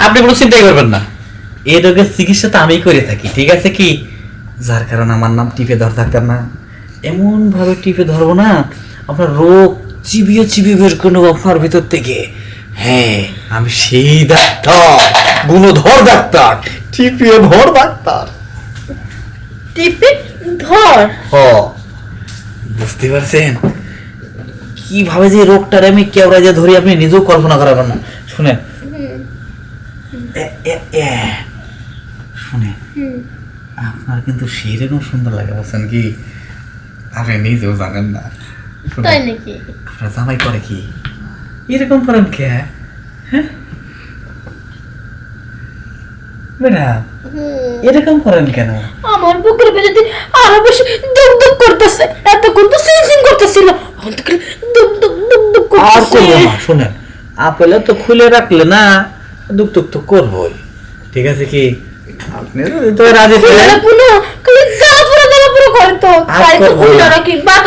আপনি কোনো চিন্তাই করবেন না। এই রোগের চিকিৎসা তো আমি করে থাকি ঠিক আছে কি? যার কারণে আমার নাম টিপে ধর থাকতাম না। এমন ভাবে টিপে ধরবো না আপনার রোগ চিবিয়ে চিবিয়ে বের করে নেব আপনার ভিতর থেকে। হ্যাঁ আমি সেই ডাক্তার গুণধর ডাক্তার টিপিয়ে ধর ডাক্তার। টিপে ধর? হ। বুঝতে পারছেন? কীভাবে যে রোগটার আমি কেওড়া যে ধরি আপনি নিজেও কল্পনা করাবেন না। শুনেন শুনেন আপনার কিন্তু সুন্দর লাগে বলছেন কি? আপনি নিজেও জানেন না। তাই নাকি? আপনার জামাই করে কি? এরকম করেন কে? হ্যাঁ? ম্যাডাম এরকম করেন কেন? আমার বুকের ভেতরে আরও বেশি দুক দুক করতেছে। এতক্ষণ তো সিং করতেছিল। এখন তো খালি দুক দুক দুক দুক আর করতেছে। না শুনেন। আপেলে তো খুলে রাখলে না দুক টুক তো করবই। ঠিক আছে কি? আপনি তো রাজি পুরো পুরো করে তো।